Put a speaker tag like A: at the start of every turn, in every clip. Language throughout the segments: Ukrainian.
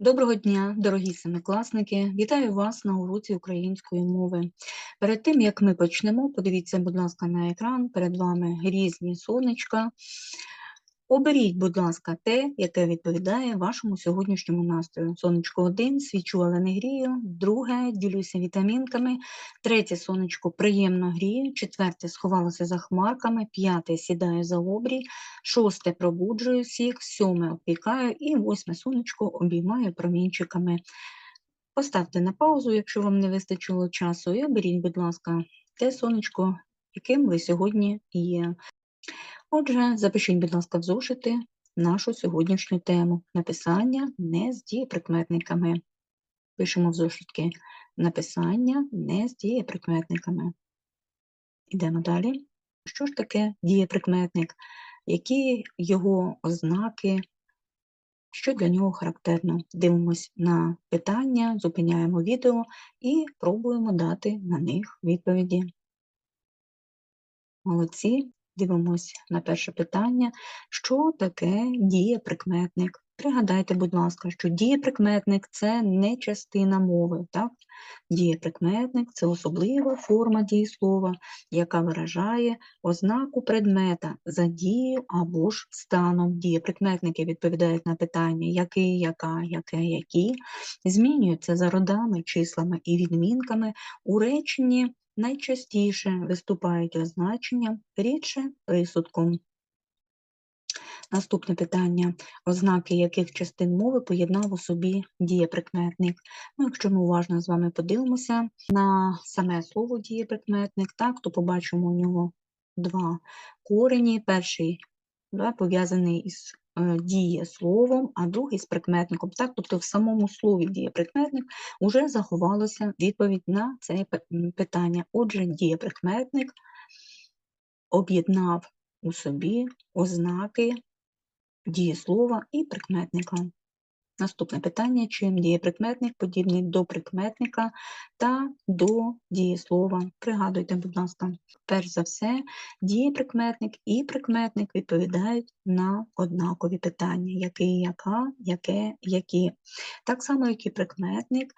A: Доброго дня, дорогі семикласники! Вітаю вас на уроці української мови. Перед тим, як ми почнемо, подивіться, будь ласка, на екран, перед вами різні сонечка. Оберіть, будь ласка, те, яке відповідає вашому сьогоднішньому настрою. Сонечко 1, свічу, але не грію, друге ділюся вітамінками, третє сонечко приємно грію, четверте сховалося за хмарками, п'яте сідаю за обрій, шосте пробуджую всіх, сьоме опікаю. І восьме сонечко обіймаю промінчиками. Поставте на паузу, якщо вам не вистачило часу, і оберіть, будь ласка, те сонечко, яким ви сьогодні є. Отже, запишіть, будь ласка, в зошити нашу сьогоднішню тему написання не з дієприкметниками. Пишемо в зошитки написання не з дієприкметниками. Ідемо далі. Що ж таке дієприкметник? Які його ознаки? Що для нього характерно? Дивимось на питання, зупиняємо відео і пробуємо дати на них відповіді. Молодці. Дивимось на перше питання. Що таке дієприкметник? Пригадайте, будь ласка, що дієприкметник це не частина мови. Так? Дієприкметник це особлива форма дієслова, яка виражає ознаку предмета за дією або ж станом. Дієприкметники відповідають на питання який, яка, яке, які, змінюються за родами, числами і відмінками у реченні найчастіше виступають означення, рідше присудком. Наступне питання, ознаки яких частин мови поєднав у собі дієприкметник. Ну, Якщо ми уважно з вами подивимося на саме слово дієприкметник, так, то побачимо у нього два корені. Перший да, пов'язаний із е, дієсловом, а другий з прикметником. Так, Тобто в самому слові дієприкметник вже заховалася відповідь на це питання. Отже, дієприкметник об'єднав у собі ознаки дієслова і прикметника. Наступне питання: чим дієприкметник подібний до прикметника та до дієслова. Пригадуйте, будь ласка, перш за все, дієприкметник і прикметник відповідають на однакові питання: який, яка, яке, які. Так само, як і прикметник,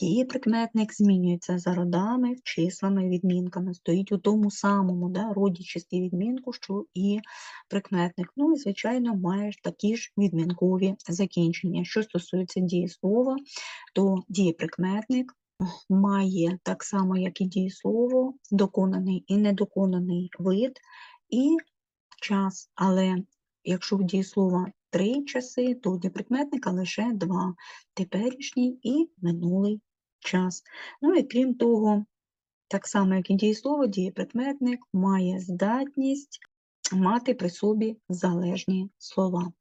A: Дієприкметник змінюється за родами, числами, відмінками, стоїть у тому самому да, роді числі відмінку, що і прикметник. Ну і, звичайно, маєш такі ж відмінкові закінчення. Що стосується дієслова, то дієприкметник має так само, як і дієслово, доконаний і недоконаний вид і час. Але якщо в дієслова три часи, то у дієприкметника лише два теперішній і минулий час. Ну і крім того, так само, як і дієслово, дієприкметник має здатність мати при собі залежні слова.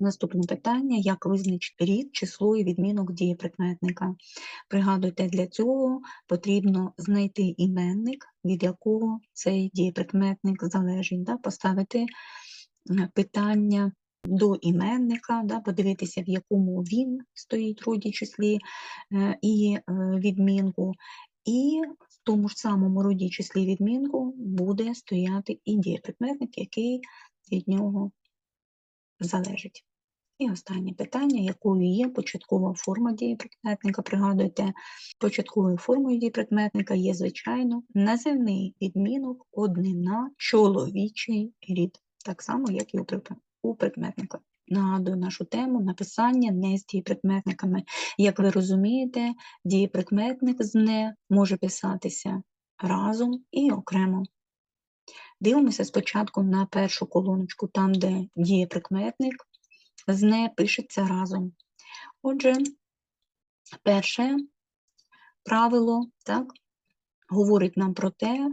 A: Наступне питання: як визначити рід, число і відмінок дієприкметника? Пригадуйте, для цього потрібно знайти іменник, від якого цей дієприкметник залежить, да? поставити питання до іменника, да, подивитися, в якому він стоїть роді числі е, і е, відмінку, і в тому ж самому роді числі відмінку буде стояти і дієприкметник, який від нього залежить. І останнє питання, якою є початкова форма дієприкметника. Пригадуйте, початковою формою дієприкметника є, звичайно, називний відмінок однина чоловічий рід, так само, як і у прикметника. Нагадую нашу тему написання не з дієприкметниками. Як ви розумієте, дієприкметник з не може писатися разом і окремо. Дивимося спочатку на першу колоночку, там, де дієприкметник з не пишеться разом. Отже, перше правило так, говорить нам про те,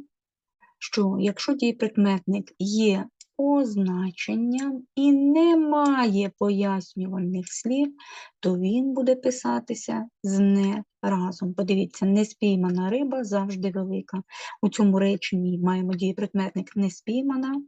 A: що якщо дієприкметник є означенням і немає пояснювальних слів, то він буде писатися з не разом. Подивіться, неспіймана риба завжди велика. У цьому реченні маємо дієприкметник неспіймана,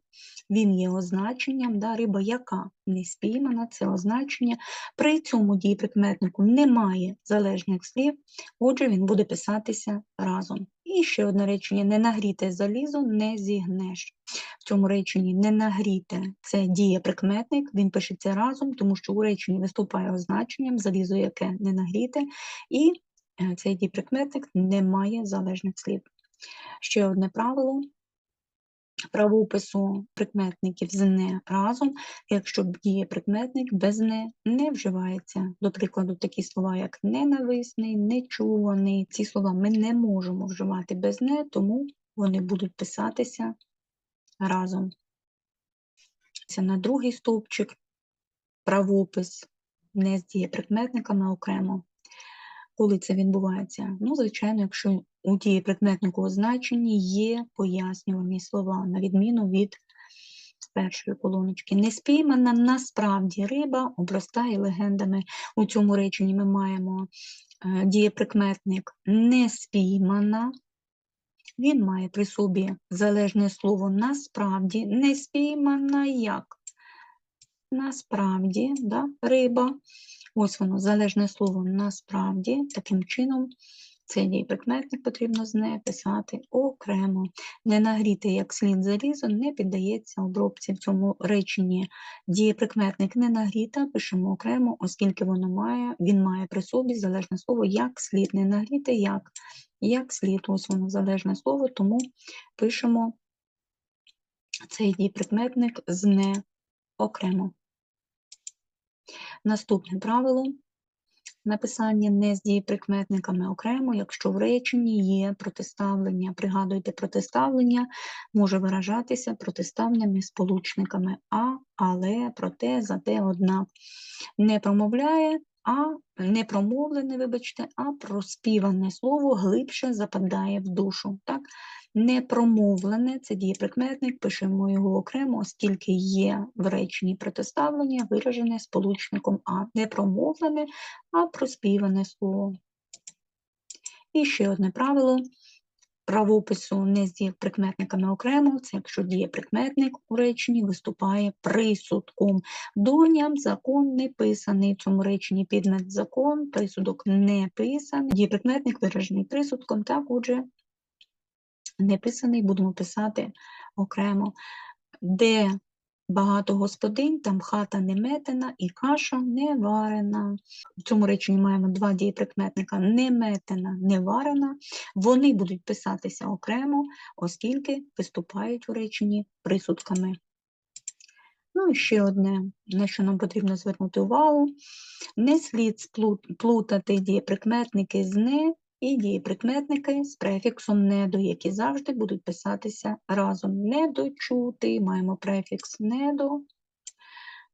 A: він є означенням, да, риба яка не спіймана, це означення. При цьому дієприкметнику немає залежних слів, отже, він буде писатися разом. І ще одне речення: не нагріте залізо, не зігнеш. В цьому реченні не нагріте це дієприкметник, він пишеться разом, тому що у реченні виступає означенням залізо, яке не нагріте, і е, цей дієприкметник не має залежних слів. Ще одне правило правопису прикметників з не разом, якщо дієприкметник без не не вживається. До прикладу, такі слова, як ненависний, нечуваний. Ці слова ми не можемо вживати без не, тому вони будуть писатися разом. Це на другий стовпчик правопис не з дієприкметниками окремо. Коли це відбувається? Ну, звичайно, якщо у дієприкметнику значенні є пояснювані слова, на відміну від першої колоночки. Неспіймана насправді риба обростає легендами. У цьому реченні ми маємо е, дієприкметник неспіймана. Він має при собі залежне слово насправді, неспіймана як. Насправді, да, риба. Ось воно залежне слово насправді, таким чином цей дієприкметник потрібно з не писати окремо. Не нагріти як слід залізо не піддається обробці. В цьому реченні дієприкметник не нагріта, пишемо окремо, оскільки воно має, він має при собі залежне слово як слід. Не нагріти як, як слід. Ось воно залежне слово, тому пишемо цей дієприкметник з не окремо. Наступне правило написання не з дієприкметниками окремо, якщо в реченні є протиставлення. Пригадуйте, протиставлення може виражатися протиставленнями сполучниками а, але, проте, зате, однак. Не промовляє, а не промовлене, вибачте, а проспіване слово глибше западає в душу. Так? Непромовлене це дієприкметник, пишемо його окремо, оскільки є в реченні протиставлення, виражене сполучником А. Непромовлене, а проспіване слово. І ще одне правило правопису не з дієприкметниками окремо, це якщо дієприкметник у реченні виступає присудком. Доням закон не писаний. Цьому реченні підмет закон, присудок не писаний. Дієприкметник виражений присудком, так, отже, не писаний, будемо писати окремо, де багато господинь, там хата не метена і каша не варена. В цьому реченні маємо два дієприкметника не метена, не варена. Вони будуть писатися окремо, оскільки виступають у реченні присудками. Ну і ще одне, на що нам потрібно звернути увагу: не слід плутати дієприкметники з не і дієприкметники з префіксом недо, які завжди будуть писатися разом. Недочути, маємо префікс недо,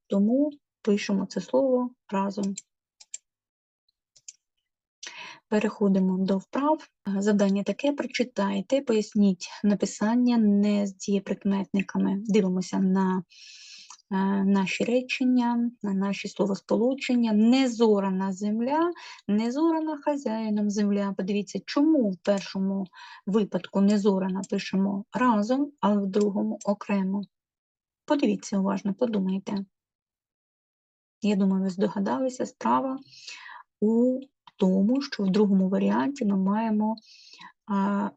A: тому пишемо це слово разом. Переходимо до вправ. Завдання таке: прочитайте, поясніть написання не з дієприкметниками. Дивимося на наші речення, наші словосполучення. Незорана земля, незорана хазяїном земля. Подивіться, чому в першому випадку незорана пишемо разом, а в другому окремо. Подивіться уважно, подумайте. Я думаю, ви здогадалися, справа у тому, що в другому варіанті ми маємо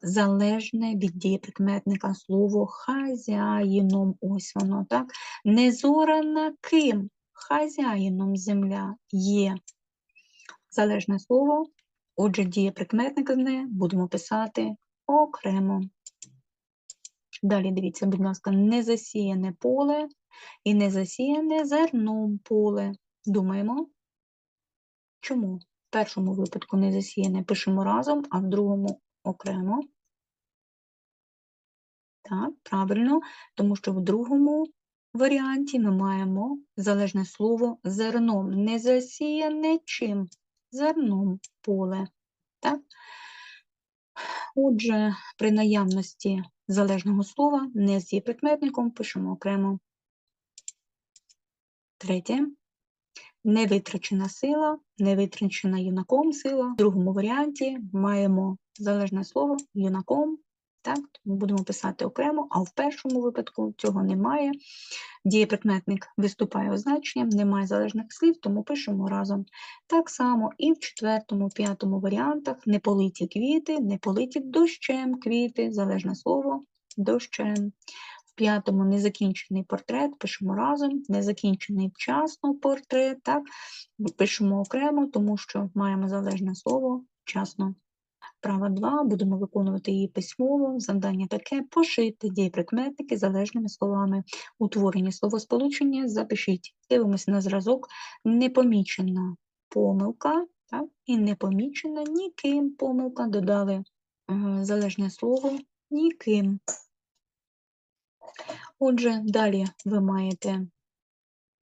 A: залежне від дієприкметника слово хазяїном. Ось воно, так? Незорана ким? Хазяїном земля є залежне слово, отже, дієприкметник з не будемо писати окремо. Далі дивіться, будь ласка, незасіяне поле і незасіяне зерном поле. Думаємо, чому? Першому випадку незасіяне пишемо разом, а в другому окремо. Так, правильно, тому що в другому варіанті ми маємо залежне слово зерном. Не засіяне чим? Зерном поле. Так? Отже, при наявності залежного слова не з є прикметником пишемо окремо. Третє. Невитрачена сила, невитрачена юнаком сила. В другому варіанті маємо залежне слово юнаком Так, тому будемо писати окремо, а в першому випадку цього немає. Дієприкметник виступає означенням, немає залежних слів, тому пишемо разом. Так само і в четвертому, п'ятому варіантах не политі квіти, не политі дощем квіти, залежне слово дощем. П'ятому незакінчений портрет, пишемо разом, незакінчений вчасно портрет, так, пишемо окремо, тому що маємо залежне слово вчасно. Права 2, будемо виконувати її письмово. Завдання таке пошити дієприкметники залежними словами. Утворені словосполучення запишіть. Дивимося на зразок. Непомічена помилка так? і непомічена ніким помилка. Додали е, залежне слово ніким. Отже, далі ви маєте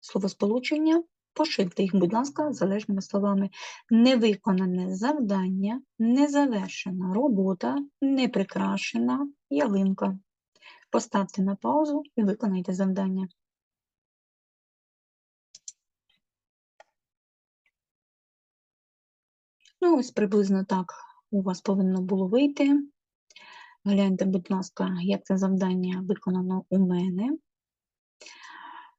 A: словосполучення Пошивте їх, будь ласка, залежними словами. Невиконане завдання, незавершена робота, неприкрашена ялинка. Поставте на паузу і виконайте завдання. Ну, ось приблизно так у вас повинно було вийти. Гляньте, будь ласка, як це завдання виконано у мене.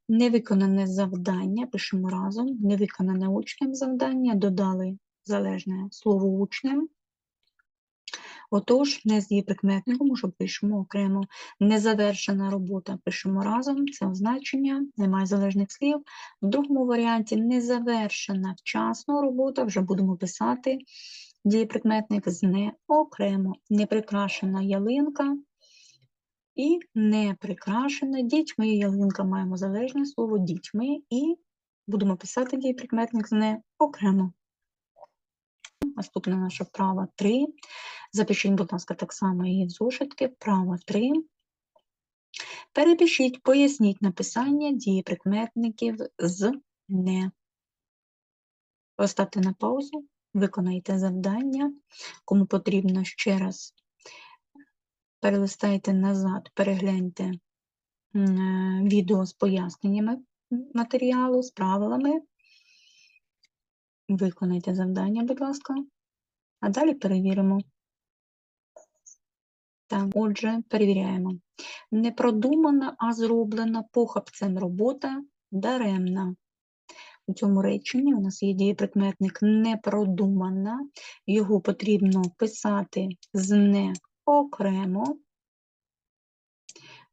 A: Невиконане завдання, пишемо разом, невиконане учнем завдання, додали залежне слово учнем. Отож, не з дієприкметником, що пишемо окремо. Незавершена робота пишемо разом, це означення, немає залежних слів. В другому варіанті незавершена вчасно робота, вже будемо писати дієприкметник з окремо, неприкрашена ялинка і не прикрашена дітьми. Ялинка маємо залежне слово дітьми і будемо писати дієприкметник з не окремо. Наступна наша вправа 3. Запишіть, будь ласка, так само її в зошитки. Вправа 3. Перепишіть, поясніть написання дієприкметників з не. Поставте на паузу, виконайте завдання. Кому потрібно ще раз перелистайте назад, перегляньте е, відео з поясненнями матеріалу, з правилами. Виконайте завдання, будь ласка, а далі перевіримо. Так, отже, перевіряємо. Не продумана, а зроблена похапцем робота даремна. У цьому реченні у нас є дієприкметник непродумана, його потрібно писати з не окремо,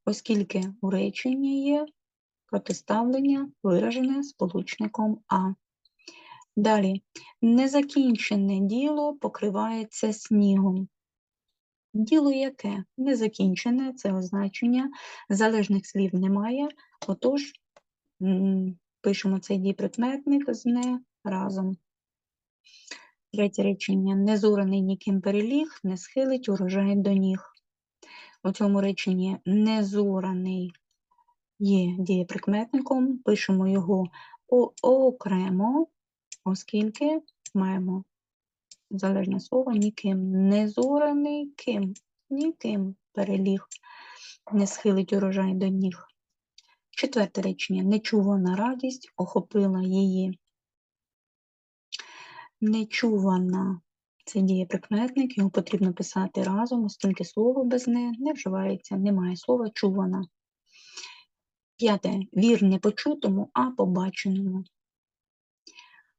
A: оскільки у реченні є протиставлення, виражене сполучником А. Далі, незакінчене діло покривається снігом. Діло яке? Незакінчене це означення, залежних слів немає, отож пишемо цей діприкметник з не разом. Третє речення незораний ніким переліг, не схилить урожай до ніг. У цьому реченні незораний є дієприкметником, пишемо його окремо, оскільки маємо залежне слово ніким. Незораний ким, ніким переліг, не схилить урожай до ніг. Четверте речення нечувана радість охопила її нечувана. Це дієприкметник, його потрібно писати разом, оскільки слово без не не вживається, немає слова чувана. П'яте. Вір не почутому, а побаченому.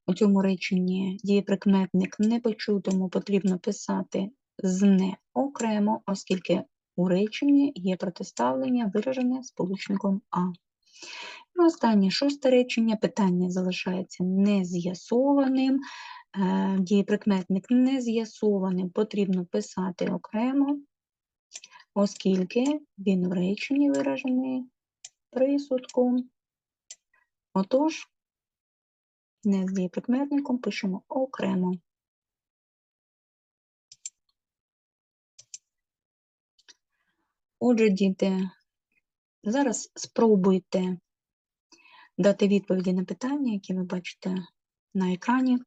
A: У цьому реченні дієприкметник непочутому потрібно писати з не окремо, оскільки у реченні є протиставлення, виражене сполучником А. І останнє шосте речення питання залишається нез'ясованим. Е, дієприкметник не з'ясованим потрібно писати окремо, оскільки він в реченні виражений присудком. Отож, не з дієприкметником пишемо окремо. Отже, діти, зараз спробуйте дати відповіді на питання, які ви бачите на екрані.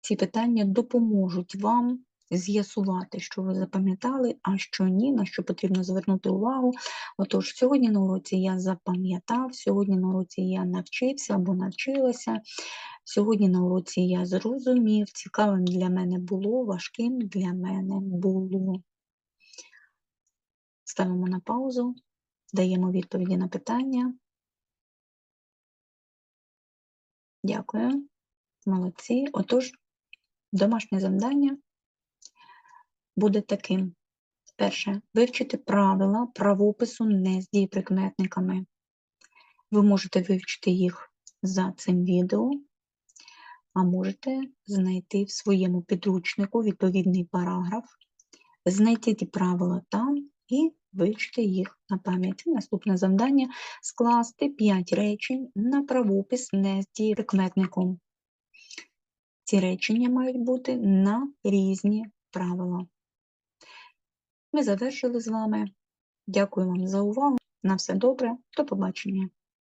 A: Ці питання допоможуть вам з'ясувати, що ви запам'ятали, а що ні, на що потрібно звернути увагу. Отож, сьогодні на уроці я запам'ятав, сьогодні на уроці я навчився або навчилася. Сьогодні на уроці я зрозумів, цікавим для мене було, важким для мене було. ставимо на паузу, даємо відповіді на питання. Дякую. Молодці. Отож, домашнє завдання буде таким. Перше, вивчити правила правопису не з дієприкметниками. Ви можете вивчити їх за цим відео, а можете знайти в своєму підручнику відповідний параграф, знайти ті правила там і вивчити їх на пам'ять. Наступне завдання скласти 5 речень на правопис не з дієприкметником. Ці речення мають бути на різні правила. Ми завершили з вами. Дякую вам за увагу. На все добре. До побачення.